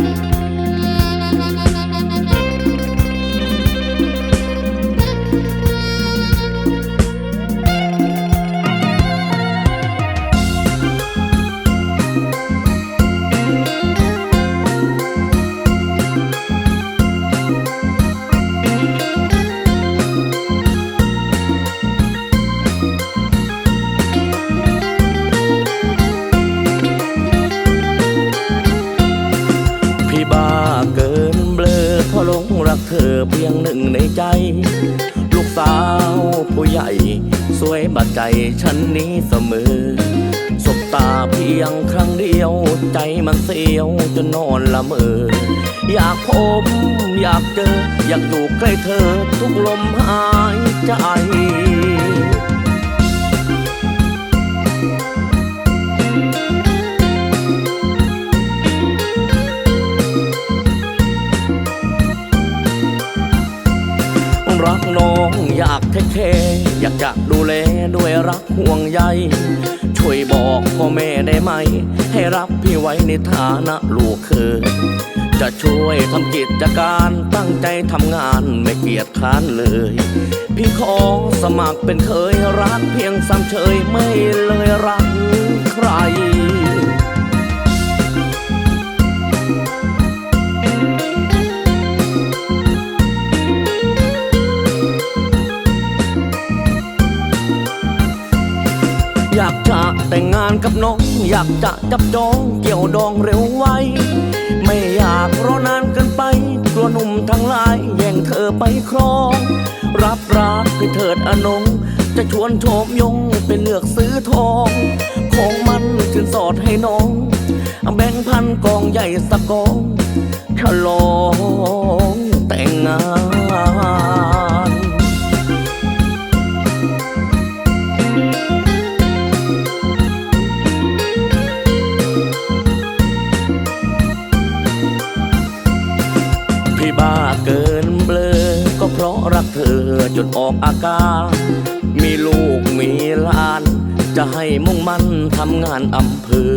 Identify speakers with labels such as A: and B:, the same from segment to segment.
A: พี่ เพียงหนึ่งในใจ ลูกสาวผู้ใหญ่ สวยบาดใจฉันนี้เสมอ สบตาเพียงครั้งเดียว ใจมันเสียวจนนอนละเมอ อยากพบอยากเจอ อยากอยู่ใกล้เธอทุกลมหายใจ องอยากแค่ๆอยากจะดูแลด้วยรักห่วงใย ช่วยบอกพ่อแม่ได้ไหม ให้รับพี่ไว้ในฐานะลูกเคยจะช่วยทำกิจการตั้งใจทำงานไม่เกียจค้านเลย พี่ขอสมัครเป็นเคยรักเพียงสามเฉยไม่เลยรัก อยากจะแต่งงานกับน้อง อยากจะจับจองเกี่ยวดองเร็วไว ไม่อยากรอนานเกินไป กลัวหนุ่มทั้งหลายแย่งเธอไปครอง รับรักให้เถิดอนง จะชวนโชมยงไปเลือกซื้อทอง ของมันจึงสอดให้น้อง แบ่งพันกองใหญ่สักกองฉลองแต่งงาน อจนออกอาการ มีลูกมีหลาน จะให้มุ่งมั่นทำงานอำเภอ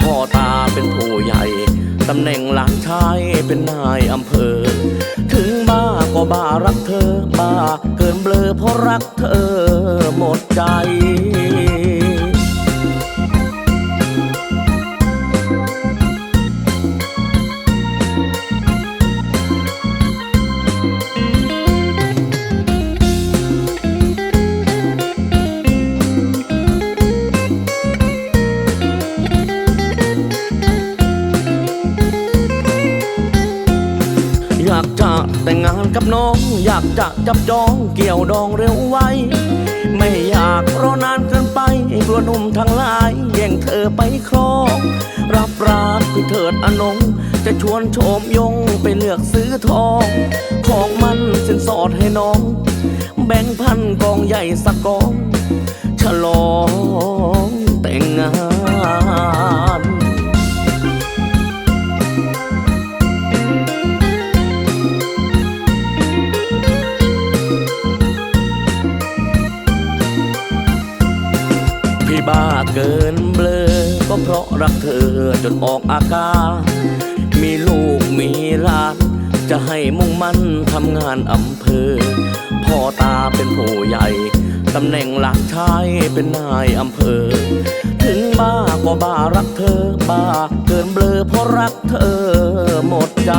A: พ่อตาเป็นผู้ใหญ่ ตำแหน่งหลานชายเป็นนายอำเภอ ถึงบ้าก็บ้ารักเธอ บ้าเกินเบลอเพราะรักเธอหมดใจ อยากจะแต่งงานกับน้อง อยากจะจับจองเกี่ยวดองเร็วไว ไม่อยากรอนานเกินไปกลัวหนุ่มทั้งหลายแย่งเธอไปครอง รับรักพี่เถิดอนง จะชวนโชมยงไปเลือกซื้อทอง ของมันสินสอดให้น้อง แบ่งพันกองใหญ่สักกอง ฉลองแต่งงาน บ้าเกินเบลอ ก็เพราะรักเธอจนออกอาการ มีลูกมีหลานจะให้มุ่งมั่นทำงานอำเภอ พ่อตาเป็นผู้ใหญ่ ตำแหน่งหลานชายเป็นนายอำเภอ ถึงบ้าก็บ้ารักเธอ บ้าเกินเบลอเพราะรักเธอหมดใจ